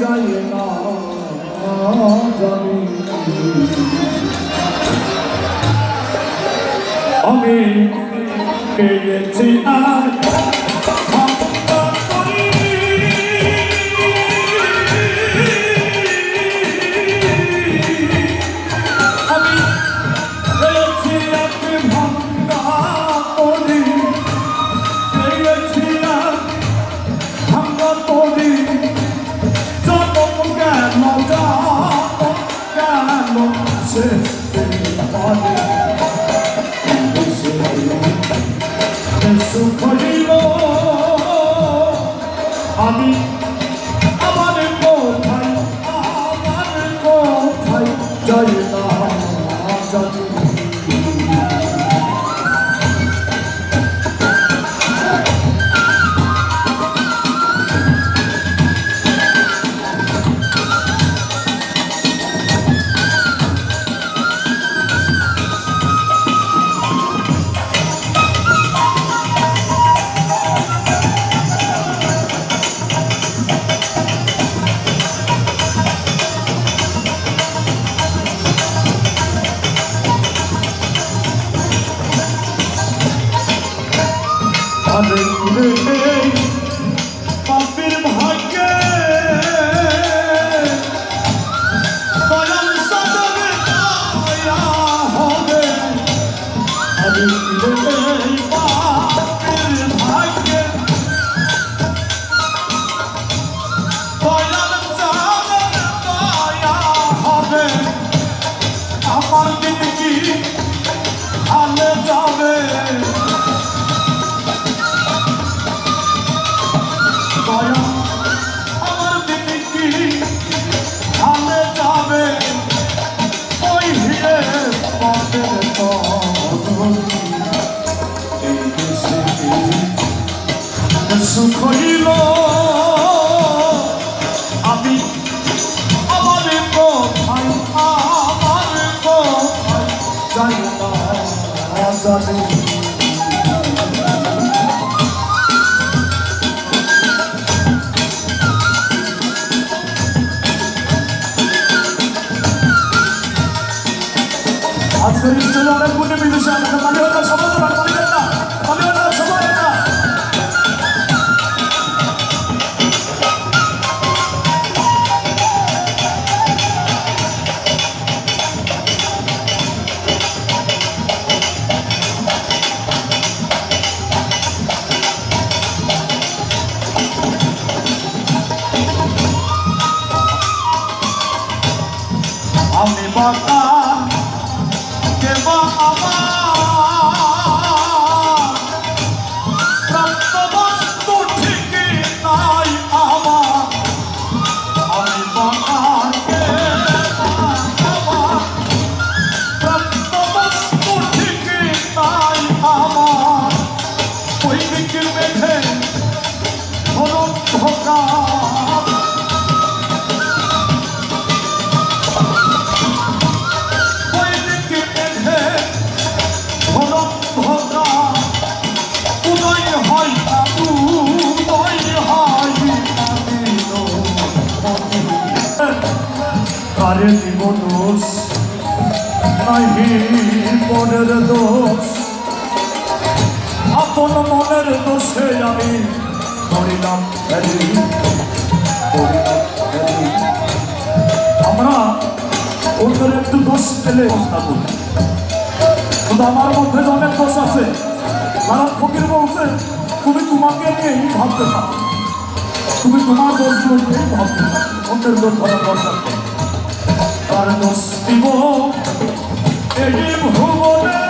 যাই না জানি আমি পেয়েছি আর শেষ দিন পারে সুখ হইল আমি আমার কোথায় আমার কোথায় যাই না জানি আরে রে পাপির ভাগ্যে দয়াল সাদরে দয়া হবে। আরে ভাগ্যে হবে। আমার দিন কি হালে যাবে? আজকের স্টেজে অনেক গুণে মিলেছে হতো সবাই আমি কারে দিব দোষ নাহি মনের দোষ। আপন মনের দোষে আমি করিলাম হেরি আমরা ওদের একটু দোষ পেলে কথা বলি কিন্তু আমার মধ্যে অনেক দোষ আছে তারা ফকির বলছে, তুমি তোমাকে নিয়েই ভাবতে পারো তুমি তোমার দোষগুলো নিয়েই ভাবতে পারো অন্যের দোষ ধরা দরকার nos timou, erguemos o modelo.